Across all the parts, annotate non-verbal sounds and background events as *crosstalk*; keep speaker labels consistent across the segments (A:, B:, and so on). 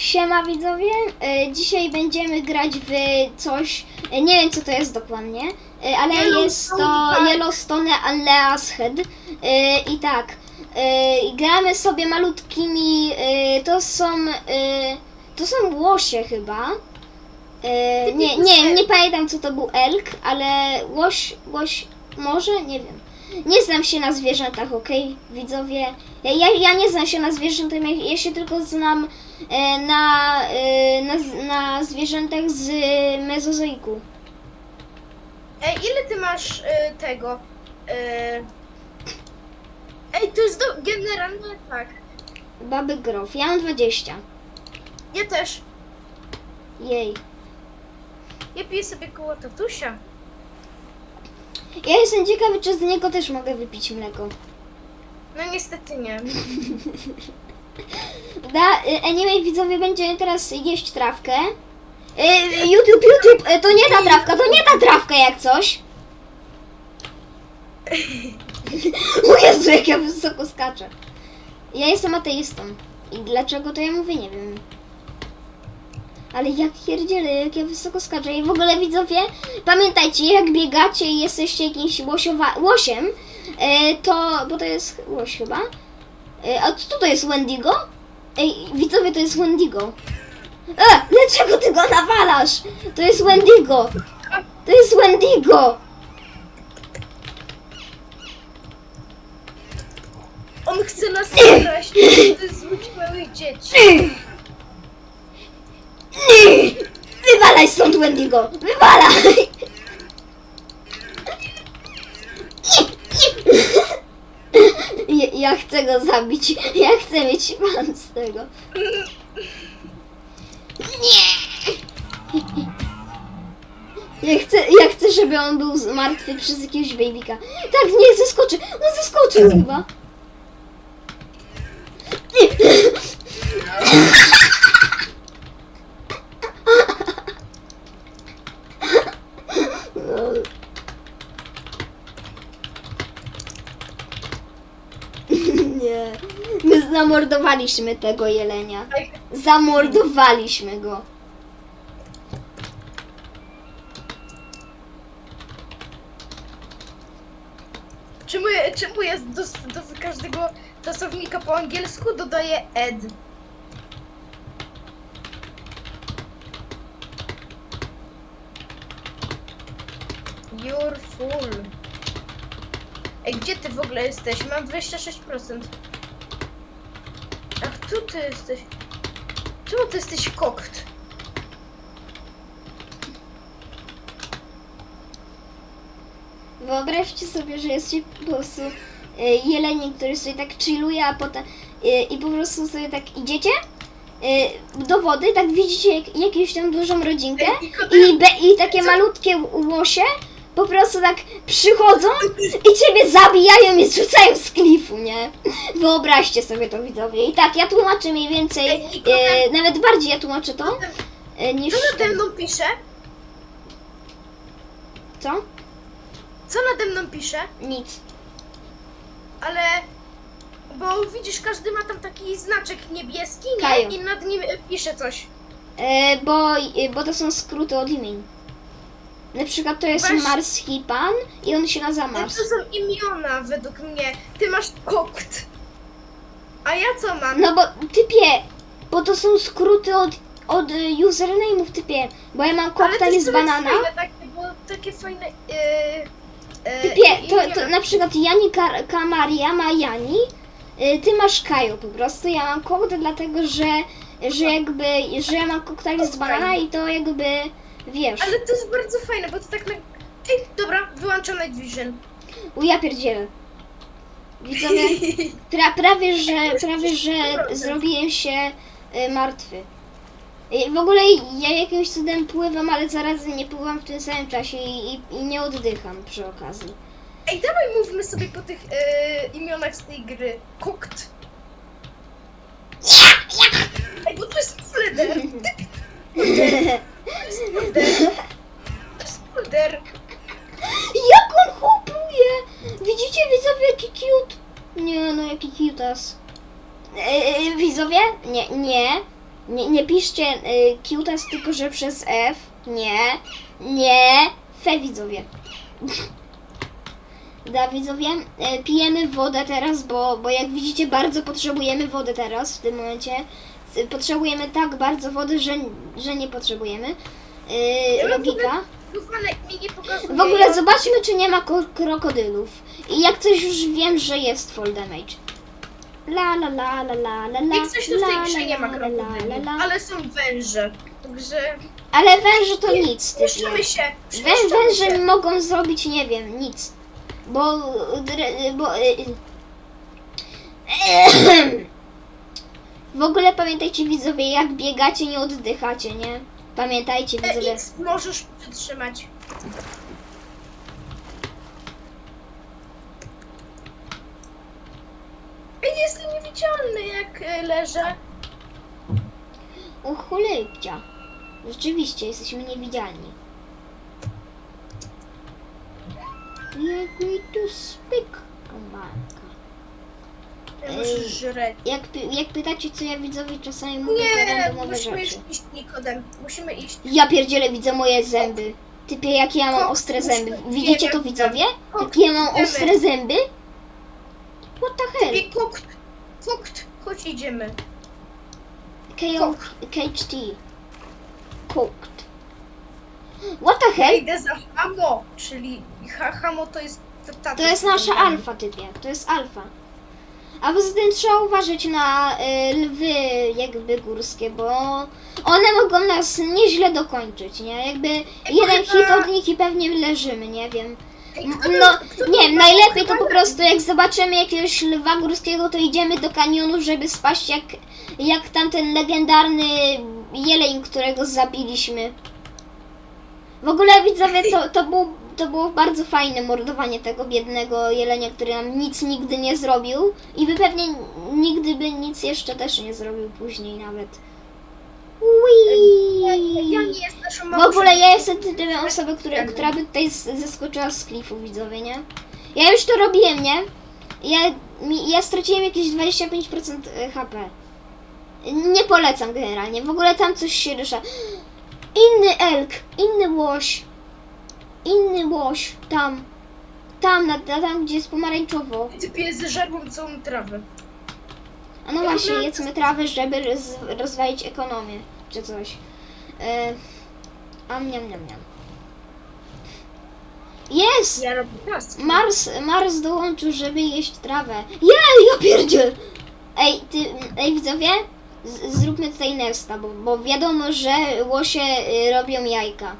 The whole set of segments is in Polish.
A: Siema widzowie, E, dzisiaj będziemy grać w coś, e, nie wiem co to jest dokładnie, e, ale
B: Yellowstone
A: jest to
B: Park.
A: Yellowstone Unleashed Head i tak, gramy sobie malutkimi, to są, to są łosie chyba, nie, nie, nie pamiętam co to był elk, ale łoś, łoś, może, nie wiem. Nie znam się na zwierzętach, okej, widzowie. Ja, ja, ja nie znam się na zwierzętach, ja, ja się tylko znam na, e, na, na zwierzętach z mezozoiku.
B: Ej, ile ty masz y, tego? Y... Ej, to jest do... generalnie tak.
A: Baby grof, ja mam 20.
B: Ja też.
A: Jej.
B: Ja piję sobie koło tatusia.
A: Ja jestem ciekawy, czy z niego też mogę wypić mleko.
B: No niestety nie. *laughs*
A: Da, y, anyway, widzowie, będzie teraz jeść trawkę. Y, YouTube, YouTube, y, to nie ta trawka, to nie ta trawka jak coś. *laughs* O Jezu, jak ja wysoko skaczę. Ja jestem ateistą. I dlaczego to ja mówię, nie wiem. Ale jak pierdzielę, jak ja wysoko skaczę. I w ogóle widzowie, pamiętajcie, jak biegacie i jesteście jakimś łosiowa- łosiem, to, bo to jest łoś chyba. E, a co to jest Wendigo? Ej, widzowie, to jest Wendigo. E, dlaczego ty go nawalasz? To jest Wendigo. To jest Wendigo.
B: On chce nas zabrać. To *coughs* jest zwódź małych dzieci.
A: Wywalaj stąd Wendigo! Wywalaj! Ja, ja chcę go zabić. Ja chcę mieć fan z tego. Nie! Ja chcę, ja chcę, żeby on był martwy przez jakiegoś babyka. Tak, niech zeskoczy. No zeskoczył chyba. Nie. Zamordowaliśmy tego jelenia. Zamordowaliśmy go.
B: Czemu, czemu ja do, do każdego czasownika po angielsku dodaję ed? You're full. Ej, gdzie ty w ogóle jesteś? Mam 26%. Tu ty jesteś. Czemu ty jesteś kokt?
A: Wyobraźcie sobie, że jest po prostu e, jelenie, który sobie tak chilluje, a potem e, i po prostu sobie tak idziecie e, do wody, tak widzicie jak, jakąś tam dużą rodzinkę i, be, i takie malutkie łosie po prostu tak przychodzą i ciebie zabijają i zrzucają z klifu, nie? Wyobraźcie sobie to widzowie. I tak, ja tłumaczę mniej więcej,
B: Ej,
A: e, nawet bardziej ja tłumaczę to e, niż...
B: Co nade mną pisze?
A: Co?
B: Co nade mną pisze?
A: Nic.
B: Ale. Bo widzisz, każdy ma tam taki znaczek niebieski,
A: Kaju.
B: nie? I nad nim e, pisze coś.
A: E, bo, e, bo to są skróty od imień. Na przykład to jest
B: Weź-
A: Marski Pan i on się nazywa
B: To
A: Mars.
B: są imiona według mnie. Ty masz kokt. A ja co mam?
A: No bo typie, bo to są skróty od, od e, username'ów typie. Bo ja mam
B: Ale to
A: koktajl
B: jest
A: z banana.
B: Fajne, takie, bo takie fajne. Yy, yy,
A: Typie, to,
B: imiona.
A: to na przykład Jani Kar- Kamaria ma Jani, e, ty masz Kaju po prostu. Ja mam koktajl dlatego, że, że jakby, że ja mam koktajl z banana i to jakby, wiesz.
B: Ale to jest bardzo fajne, bo to tak na. Ej, dobra, wyłączam Night Vision.
A: U ja pierdzielę. Widzowie, *laughs* pra, prawie, że, prawie, że zrobiłem się y, martwy. Y, w ogóle ja jakimś cudem pływam, ale zarazem nie pływam w tym samym czasie i, i, i nie oddycham przy okazji.
B: Ej, dawaj mówmy sobie po tych yy, imionach z tej gry. Kokt. Ej, bo to jest Fleder. *laughs* Jest Fleder.
A: Jak on chłopuje! Widzicie widzowie jaki cute? Nie no, jaki cutas. E, e, widzowie? Nie, nie. Nie Nie, piszcie y, Qtas tylko, że przez F. Nie. Nie. Fe widzowie. *laughs* Da widzowie, y, pijemy wodę teraz, bo, bo jak widzicie bardzo potrzebujemy wody teraz w tym momencie. Potrzebujemy tak bardzo wody, że, że nie potrzebujemy. Y, logika. W ogóle zobaczmy, czy nie ma ko- krokodylów. I jak coś już wiem, że jest fall damage. La la la la la la la.
B: Jak coś to w tej grze nie ma krokodyli, ale są węże. Także
A: Ale węże to nic, typie.
B: puszczamy się.
A: Wę, węże
B: się.
A: mogą zrobić, nie wiem, nic. Bo... bo y, *coughs* w ogóle pamiętajcie widzowie, jak biegacie, nie oddychacie, nie? Pamiętajcie
B: E,
A: widzowie.
B: X możesz przytrzymać. Ej, jestem niewidzialny jak e, leżę.
A: Cholipcia. Rzeczywiście, jesteśmy niewidzialni. Going to speak, Marka.
B: Ja
A: Ej.
B: muszę żreć.
A: Jak, py- jak pytacie, co ja widzowie czasami mówię, to
B: Nie,
A: randomowe
B: musimy
A: rzeczy.
B: iść Nikodem. Musimy iść.
A: Ja pierdzielę, widzę moje zęby. Typie, jakie ja mam ostre zęby. Widzicie to widzowie? Jakie ja mam ostre zęby? What the hell?
B: Ej, kokt. Kokt. Chodź idziemy.
A: KO, KHT. Cooked. What the
B: Ja
A: hell?
B: idę za Hamo, czyli ha, Hamo to jest ta- ta-
A: To jest nasza alfa, typie. To jest alfa. A poza tym trzeba uważać na y, lwy jakby górskie, bo one mogą nas nieźle dokończyć, nie? Jakby jeden hit od nich i pewnie leżymy, nie wiem. No, nie,
B: ma-
A: najlepiej to po prostu jak zobaczymy jakiegoś lwa górskiego, to idziemy do kanionu, żeby spaść jak, jak tamten legendarny jeleń, którego zabiliśmy. W ogóle widzowie, to, to, był, to było bardzo fajne mordowanie tego biednego jelenia, który nam nic nigdy nie zrobił i by pewnie nigdy by nic jeszcze też nie zrobił później nawet.
B: Ja nie naszą
A: W ogóle ja jestem typem osoby, która, która by tutaj zeskoczyła z klifu, widzowie, nie? Ja już to robiłem, nie? Ja, mi, ja straciłem jakieś 25% HP. Nie polecam generalnie, w ogóle tam coś się rusza. Inny elk, inny łoś, inny łoś, tam, tam, na, na, tam gdzie jest pomarańczowo.
B: Typie zeżarłam całą trawę.
A: A no właśnie, jedzmy trawę, żeby roz, rozwalić ekonomię, czy coś. E, am, niam, niam, niam. Jest!
B: Ja robię.
A: Mars, Mars dołączył, żeby jeść trawę. Jej, ja pierdziel! Ej, ty, ej widzowie, z, zróbmy tutaj nesta, bo, bo wiadomo, że łosie y, robią jajka.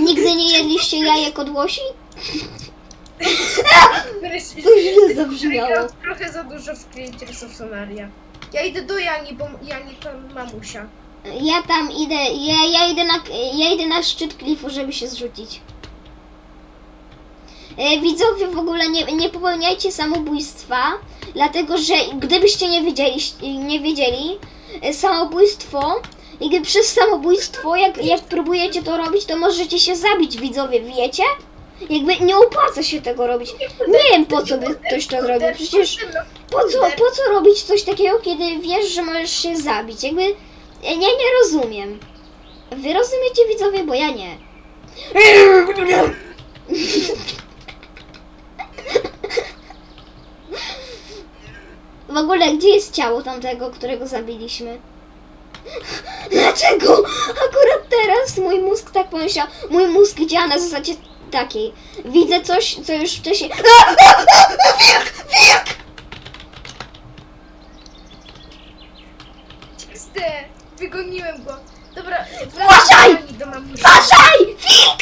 A: Nigdy nie jedliście jajek od łosi? To źle zabrzmiało.
B: Trochę za dużo w Creators of Sonaria. Ja idę do Jani, bo Jani to mamusia.
A: Ja tam idę, ja, ja, idę na, ja idę na szczyt klifu, żeby się zrzucić. E, Widzowie w ogóle nie, nie popełniajcie samobójstwa, dlatego że gdybyście nie wiedzieli, nie wiedzieli e, samobójstwo, jakby przez samobójstwo, jak, jak próbujecie to robić, to możecie się zabić, widzowie, wiecie? Jakby nie opłaca się tego robić. Nie wiem po co by ktoś to zrobił, przecież po co, po co robić coś takiego, kiedy wiesz, że możesz się zabić? Jakby ja nie, nie rozumiem. Wy rozumiecie widzowie, bo ja nie. W ogóle, gdzie jest ciało tamtego, którego zabiliśmy? Dlaczego akurat teraz mój mózg tak pomyślał? Mój mózg działa na zasadzie takiej. Widzę coś, co już wcześniej... A, a, a, wilk! Wilk!
B: Czyste! Wygoniłem go. Dobra,
A: Uważaj!
B: Jani do mamusi.
A: Uważaj! Wilk!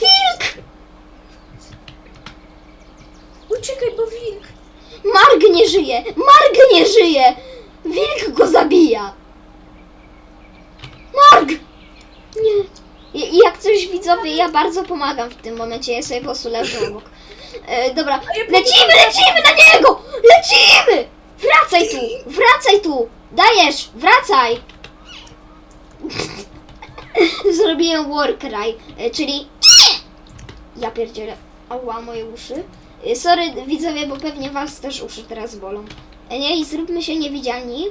A: Wilk!
B: Uciekaj, bo wilk.
A: Marg nie żyje! Marg nie żyje! Wilk go zabija! Marg! Nie. I- i Jak coś widzowie, ja bardzo pomagam w tym momencie, ja sobie po prostu leżę obok. E, dobra, lecimy, lecimy na niego! Lecimy! Wracaj tu! Wracaj tu! Dajesz! Wracaj! *laughs* Zrobiłem war cry, e, czyli ja pierdzielę. Ała, moje uszy. Y, Sorry widzowie, bo pewnie was też uszy teraz bolą. E, Nie, i zróbmy się niewidzialni.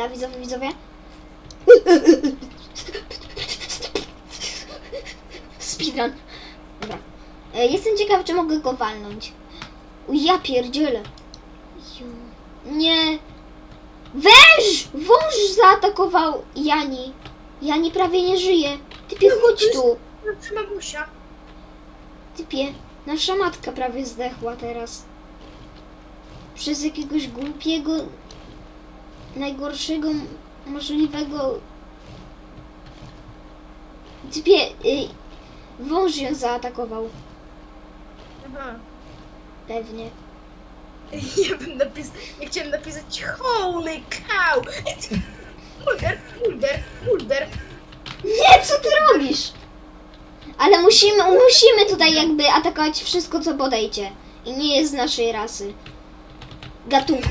A: Da, widzowie, widzowie. Speedrun. Dobra. E, Jestem ciekaw, czy mogę go walnąć. Ja pierdzielę. Nie. Węż! Wąż zaatakował Jani. Jani prawie nie żyje. Typie, chodź tu.
B: Znaczy mamusia.
A: Typie, nasza matka prawie zdechła teraz. Przez jakiegoś głupiego, najgorszego możliwego. Typie, y, wąż ją zaatakował.
B: Aha.
A: Pewnie. *laughs*
B: Ja bym napisał, ja chciałem napisać holy cow! Mulder, Mulder, Mulder.
A: Nie, co ty robisz? Ale musimy, musimy tutaj jakby atakować wszystko, co podejdzie. I nie jest z naszej rasy. Gatunku.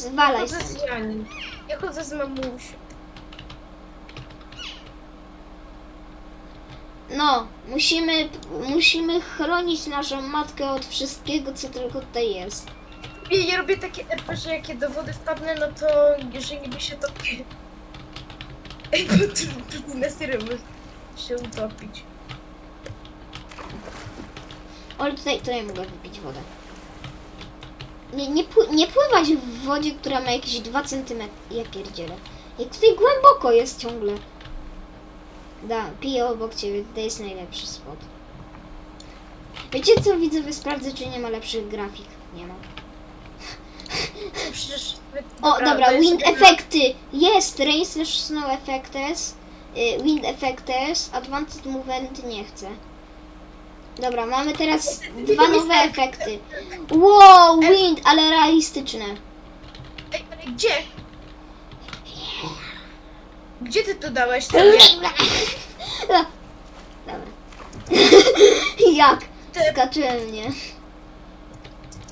A: Zwalaj
B: Chodzę z Jani. Ja chodzę z mamusią.
A: No, musimy, musimy chronić naszą matkę od wszystkiego, co tylko tutaj jest.
B: I ja robię takie RP, że jakie do wody wpadnę, no to że niby się topię. *laughs* Ej, bo tu, tu na serio się utopić.
A: Ale tutaj, tutaj mogę wypić wodę. Nie, nie, pły, nie pływać w wodzie, która ma jakieś 2 cm. Ja pierdzielę. Jak tutaj głęboko jest ciągle. Da, piję obok ciebie, to jest najlepszy spot. Wiecie co, widzowie, sprawdzę, czy nie ma lepszych grafik. Nie ma.
B: No Przecież...
A: O, dobra,
B: jest
A: wind effecty. Jest, rain slash snow effects. Y, wind effects, advanced movement nie chcę. Dobra, mamy teraz dwa nowe efekty. Wow, wind, ale realistyczne.
B: Ej, ale gdzie? Gdzie ty to dałeś sobie?
A: Dobra. *laughs* Jak? Skaczyłem mnie.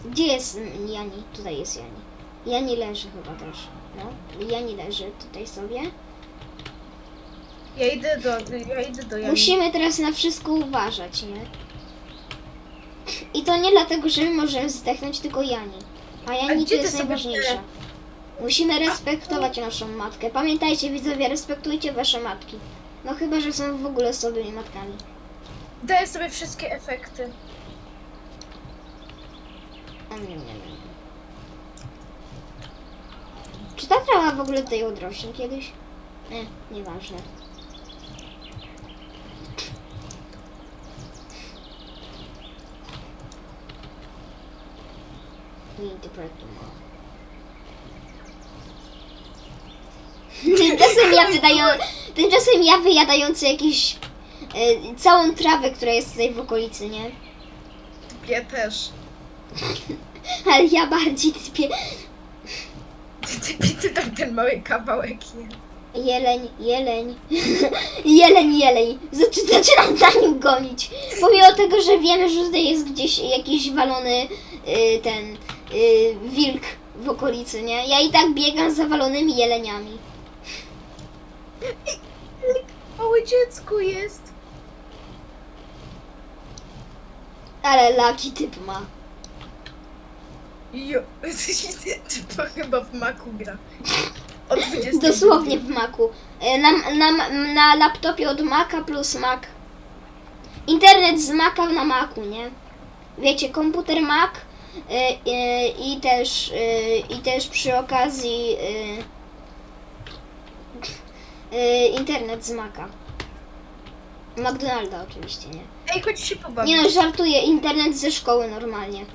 A: Gdzie jest Jani? Tutaj jest Jani. Jani leży chyba też. No, Jani leży tutaj sobie.
B: Ja idę do... Ja idę do Jani.
A: Musimy teraz na wszystko uważać, nie? I to nie dlatego, że my możemy zdechnąć tylko Jani. A Jani to
B: gdzie ty
A: jest
B: sobie
A: najważniejsza. Musimy respektować naszą matkę. Pamiętajcie widzowie, respektujcie wasze matki. No chyba, że są w ogóle sobie matkami.
B: Daję sobie wszystkie efekty.
A: Nie, nie, nie. Czy ta trawa w ogóle tutaj odrośnie kiedyś? Nie, nieważne. Interpret tomorrow. *laughs* Tymczasem ja wydaję, tymczasem ja wyjadający jakiś e, całą trawę, która jest tutaj w okolicy, nie?
B: Ja też. *laughs*
A: Ale ja bardziej typię
B: Ty, ty, tam ten mały kawałek nie.
A: jeleń, jeleń, *laughs* jeleń, jeleń. Zaczy, zaczynam za nim gonić. Pomimo tego, że wiemy, że tutaj jest gdzieś jakiś walony y, ten y, wilk w okolicy, nie? Ja i tak biegam za walonymi jeleniami.
B: Małe dziecko jest.
A: Ale laki typ ma.
B: Jo, *laughs* to chyba w maku gra. Od 20.
A: Dosłownie w maku. E, Na, na, na laptopie od Maca plus Mac. Internet z Maca na Macu, nie? Wiecie, komputer Mac i też e, i też przy okazji e, e, internet z Maca. McDonalda oczywiście, nie?
B: Ej, chodź się pobawić.
A: Nie no, żartuję, internet ze szkoły normalnie.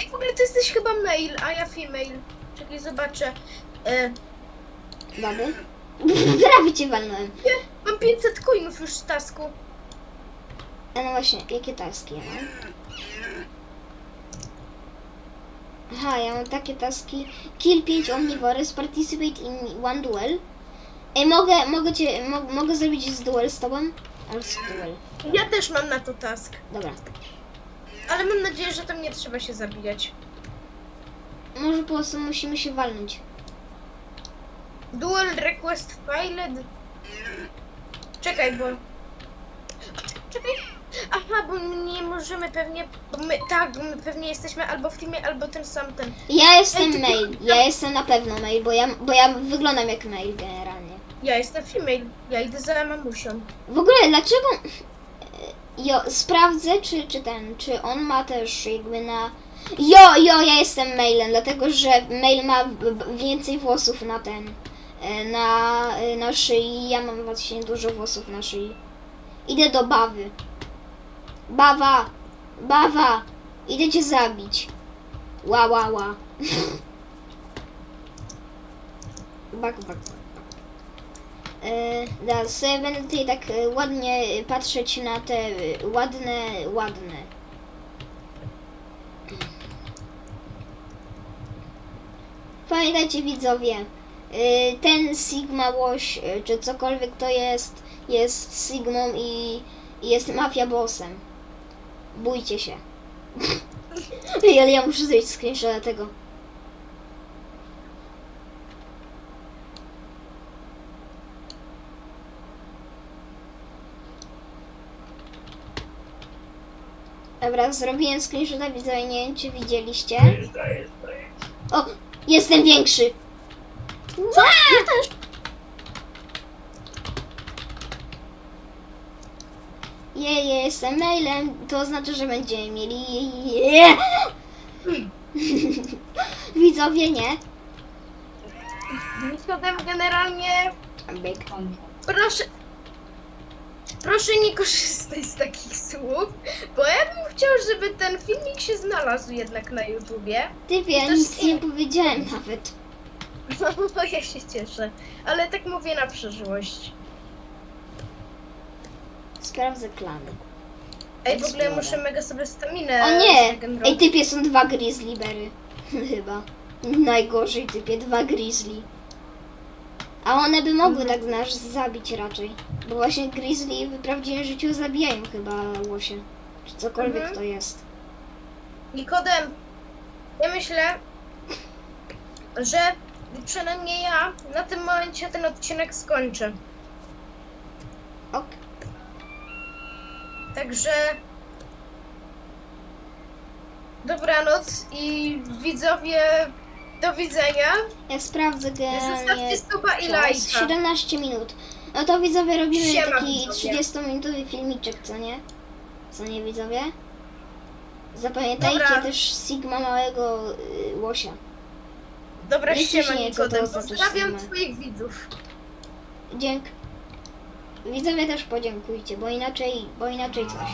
B: Ej, w ogóle to jesteś chyba mail, a ja female. Czekaj, zobaczę. E,
A: Baby? *laughs* Prawie cię walnąłem.
B: nie, mam 500 coinów już z tasku.
A: A no właśnie, jakie taski ja mam? Aha, ja mam takie taski. Kill 5 omnivores, participate in one duel. Ej, mogę, mogę cię, mo, mogę zrobić z duel z tobą? Ale z duel.
B: Ja też mam na to task.
A: Dobra.
B: Ale mam nadzieję, że tam nie trzeba się zabijać.
A: Może po prostu musimy się walnąć.
B: Dual request filed. Czekaj, bo... Czekaj. Aha, bo nie możemy pewnie, bo my, tak, my pewnie jesteśmy albo w teamie, albo ten sam ten.
A: Ja jestem
B: Ej, ty-
A: mail. Ja jestem na pewno mail, bo ja, bo ja wyglądam jak mail generalnie.
B: Ja jestem female, ja idę za mamusią.
A: W ogóle dlaczego... Jo, sprawdzę, czy, czy ten, czy on ma też jakby na... Jo, jo, ja jestem mailem, dlatego że mail ma b- b- więcej włosów na ten, e, na, e, na szyi, ja mam właśnie dużo włosów na szyi. Idę do bawy. Bawa, bawa, idę cię zabić. Ła, ła, ła. *laughs* Bak, bak, bak. E, sobie będę tutaj tak e, ładnie patrzeć na te e, ładne, ładne. Pamiętajcie widzowie, e, ten Sigma Łoś, e, czy cokolwiek to jest, jest Sigmą i i jest mafia bossem. Bójcie się. *laughs* Ale ja muszę zrobić screenshot tego. Dobra, zrobiłem screenshota, widzowie, nie wiem czy widzieliście. O, jestem większy.
B: Co? Ja też.
A: Jestem mailem, to oznacza, że będziemy mieli. *laughs* Widzowie, nie?
B: Nikodem generalnie,
A: Byk.
B: proszę, proszę nie korzystać z takich słów, bo ja bym chciał, żeby ten filmik się znalazł jednak na YouTubie.
A: Ty wie,
B: To
A: nic
B: jest-
A: nie powiedziałem nawet. *laughs*
B: No ja się cieszę, ale tak mówię na przyszłość.
A: Sprawdzę klany.
B: Ej, w ogóle muszę mega sobie staminę
A: O nie!
B: zregenerować.
A: Ej, typie są dwa grizzlybery. *laughs* Chyba. Najgorzej typie, dwa grizzly. A one by mogły
B: Mhm.
A: tak nas zabić raczej. Bo właśnie grizzly w prawdziwym życiu zabijają chyba łosie. Czy cokolwiek
B: Mhm.
A: to jest.
B: Nikodem, ja myślę, że przynajmniej ja na tym momencie ten odcinek skończę.
A: Ok.
B: Także dobranoc i widzowie do widzenia.
A: Ja sprawdzę generalnie
B: Zostawcie suba i
A: czas.
B: lajka.
A: 17 minut. No to widzowie robimy
B: Siema,
A: taki
B: widzowie.
A: 30-minutowy filmiczek, co nie? Co nie widzowie? Zapamiętajcie
B: Dobra.
A: też Sigma małego y, łosia.
B: Dobra,
A: Nie
B: siema
A: to
B: Nikodem.
A: oznacza
B: Pozdrawiam twoich widzów.
A: Dzięk. Widzowie też podziękujcie, bo inaczej, bo inaczej coś.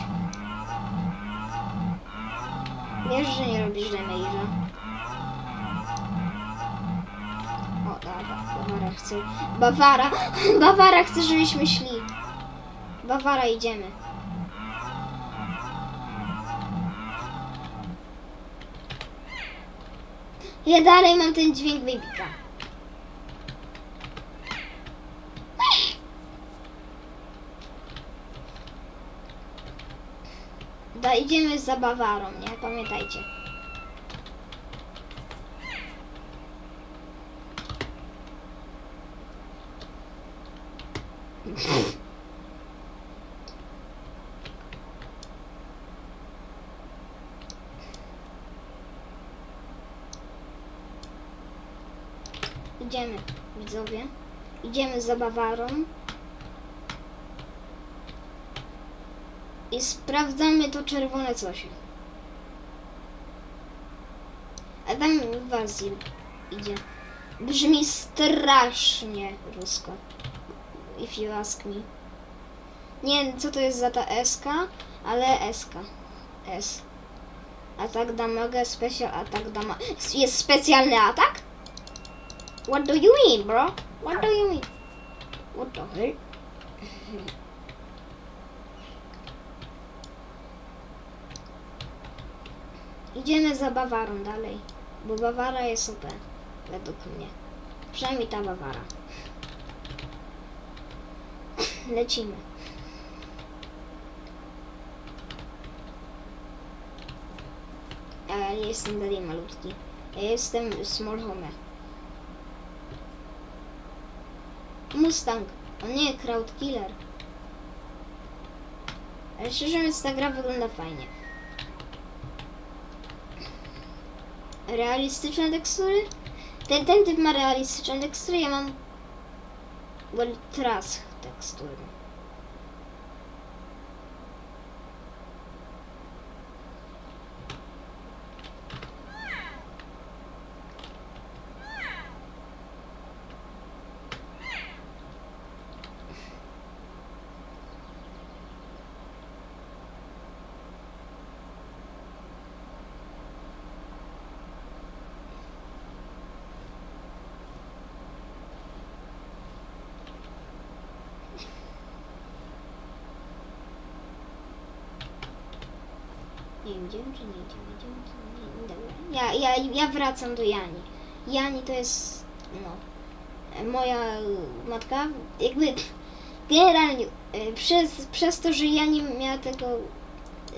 A: Wiesz, że nie robisz damage'a. O, dobra, Bawara chce. Bawara! *laughs* Bawara chce, żebyśmy szli. Bawara, idziemy. Ja dalej mam ten dźwięk wybika. Idziemy za Bawarą, nie? Pamiętajcie. Idziemy, widzowie. Idziemy za Bawarą. I sprawdzamy to czerwone coś. A tam Wazil idzie. Brzmi strasznie rusko. If you ask me. Nie wiem, co to jest za ta SK, ale SK. S. Atak damage, special atak damage. Jest specjalny atak? What do you mean, bro? What do you mean? What the hell? *laughs* Idziemy za Bawarą dalej, bo Bawara jest OP, według mnie. Przynajmniej ta Bawara. *laughs* Lecimy. Ja jestem dalej malutki. Ja jestem small home. Mustang. O nie, crowd killer. Ale szczerze mówiąc ta gra wygląda fajnie. Realistyczne tekstury. Ten, ten typ ma realistyczne tekstury, ja mam well, trash tekstury. Nie idziemy, czy nie idziemy? Idziemy, czy nie? Dobra. Ja, ja, ja wracam do Jani. Jani to jest, no, e, moja matka. Jakby generalnie y, przez, przez to, że Jani miała tego.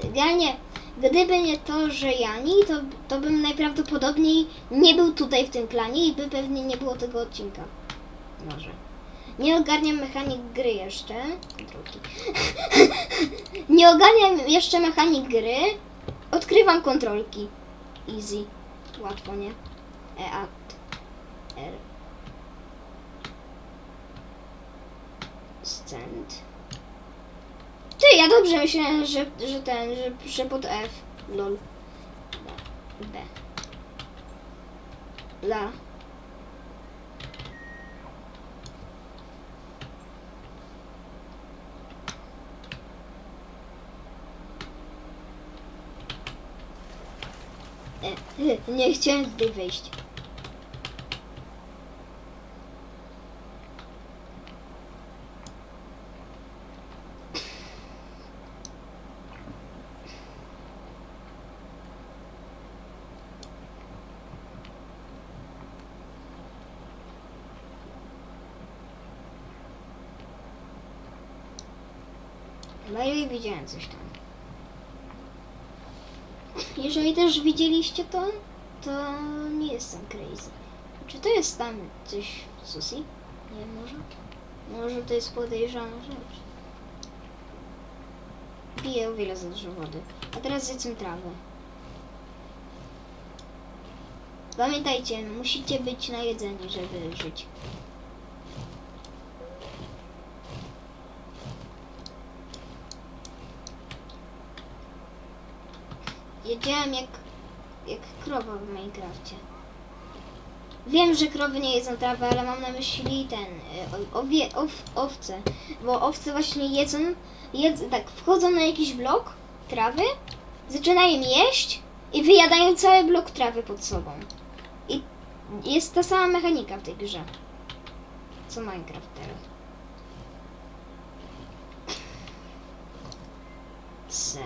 A: Generalnie, gdyby nie to, że Jani, to, to bym najprawdopodobniej nie był tutaj w tym klanie i by pewnie nie było tego odcinka. Może. Nie ogarniam mechanik gry jeszcze. Kontrolki. *laughs* nie ogarniam jeszcze mechanik gry. Odkrywam kontrolki. Easy. Łatwo, nie? E. R. Stand. Ty, ja dobrze myślałem, że, że ten, że, że pod F. Lol. B. La. *laughs* nie chciałem tutaj wejść. No widziałem coś tam. Jeżeli też widzieliście to, to nie jestem crazy. Czy to jest tam coś sushi? Nie może? Może to jest podejrzana rzecz. Piję o wiele za dużo wody. A teraz zjedzmy trawę. Pamiętajcie, musicie być najedzeni, żeby żyć. Jedziałem jak, jak krowa w Minecrafcie. Wiem, że krowy nie jedzą trawy, ale mam na myśli ten, o- owie, ow, owce. Bo owce właśnie jedzą, tak, wchodzą na jakiś blok trawy, zaczynają jeść i wyjadają cały blok trawy pod sobą. I jest ta sama mechanika w tej grze. Co Minecraft teraz. Se.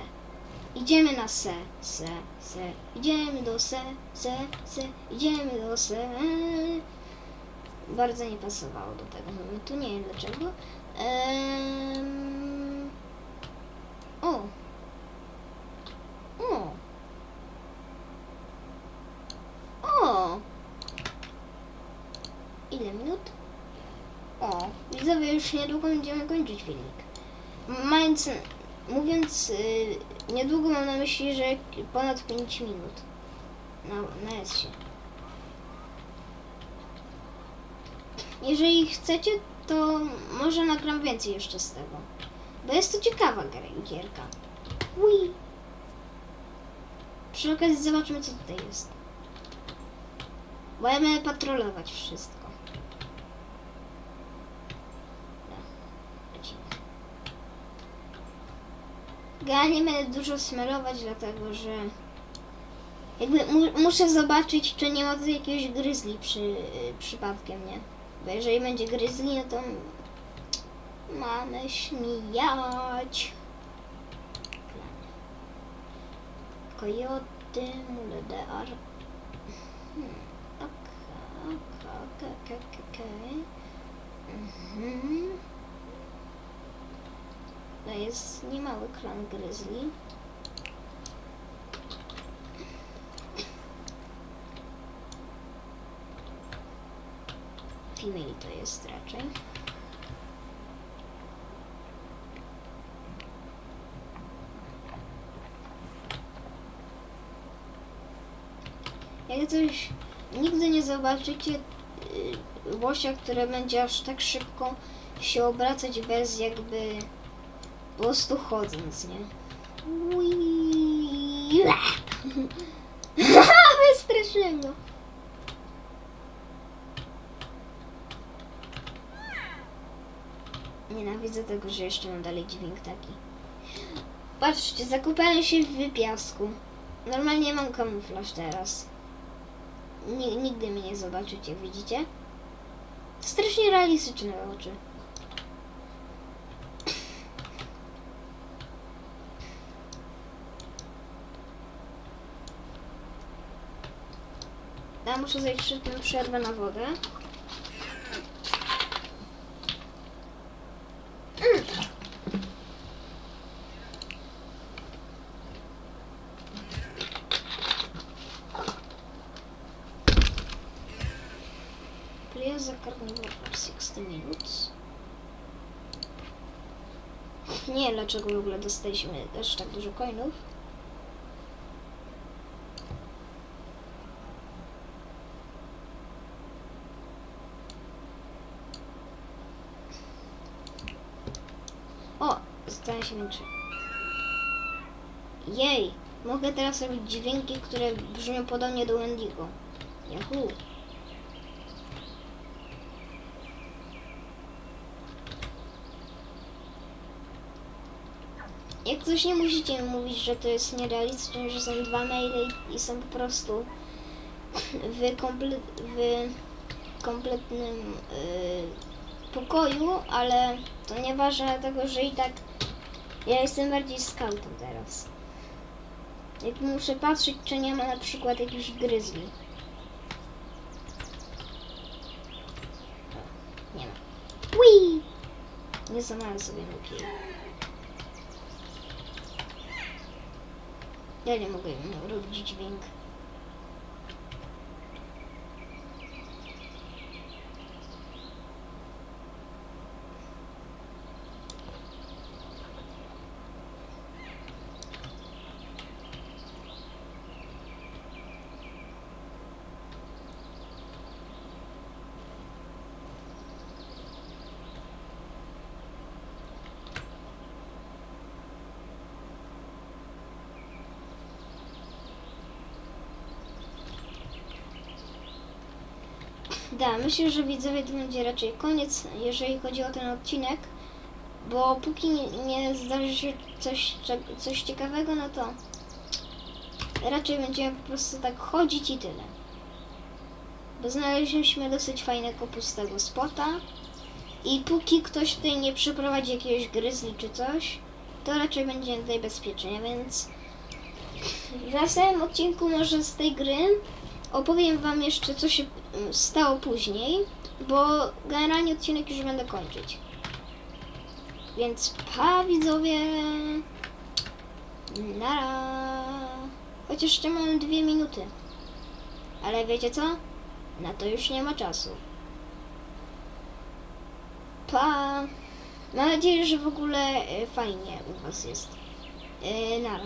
A: Idziemy na se, se, se. Idziemy do se, se, se. Idziemy do se. Bardzo nie pasowało do tego momentu, nie wiem dlaczego. Ehm... O! O! O! Ile minut? O, widzowie, już niedługo będziemy kończyć filmik. Mając, mówiąc, y, niedługo mam na myśli, że ponad 5 minut. Na, na S-ie. Jeżeli chcecie, to może nagram więcej jeszcze z tego. Bo jest to ciekawa gierka. Ui. Przy okazji zobaczmy, co tutaj jest. Będziemy patrolować wszystko. No, lecimy. Ja nie będę dużo smerować, dlatego że jakby mu, muszę zobaczyć, czy nie ma tu jakiegoś gryzli przy, przypadkiem, nie? Bo jeżeli będzie gryzli, no to mamy śmijać. Kojoty, muledear. Hmm. Okej, okej, okej, okej, okej. Mhm. To jest niemały klan gryzli. Female to jest raczej. Jak coś nigdy nie zobaczycie y, łosia, które będzie aż tak szybko się obracać bez jakby po prostu chodząc, nie? *laughs* Wystraszyłem go. Nienawidzę tego, że jeszcze mam dalej dźwięk taki. Patrzcie, zakopałem się w wypiasku. Normalnie mam kamuflaż teraz. Ni- nigdy mnie nie zobaczycie, widzicie? Strasznie realistyczne oczy. Muszę zejść szybką przerwę na wodę. Please carnivore for 60 minutes. Nie dlaczego w ogóle dostaliśmy aż tak dużo coinów. O, Jej, mogę teraz robić dźwięki, które brzmią podobnie do Wendigo. Yahoo! Jak coś nie musicie mówić, że to jest nierealistyczne, że są dwa maile i, są po prostu w, komple, w kompletnym y, pokoju, ale to nieważne dlatego, że i tak ja jestem bardziej scoutem teraz. Jak muszę patrzeć, czy nie ma na przykład jakichś gryzli. Nie ma. Whee! Nie złamałem sobie nóg. Ja nie mogę robić dźwięk. Da, myślę, że widzowie to będzie raczej koniec, jeżeli chodzi o ten odcinek, bo póki nie, zdarzy się coś, coś ciekawego, no to raczej będziemy po prostu tak chodzić i tyle. Bo znaleźliśmy dosyć fajnego pustego spota i póki ktoś tutaj nie przyprowadzi jakiegoś gryzli czy coś, to raczej będzie tutaj bezpiecznie, więc w następnym odcinku może z tej gry opowiem Wam jeszcze, co się mm, stało później, bo generalnie odcinek już będę kończyć. Więc pa widzowie! Nara! Chociaż jeszcze mam dwie minuty. Ale wiecie co? Na to już nie ma czasu. Pa! Mam nadzieję, że w ogóle e, fajnie u Was jest. E, Nara.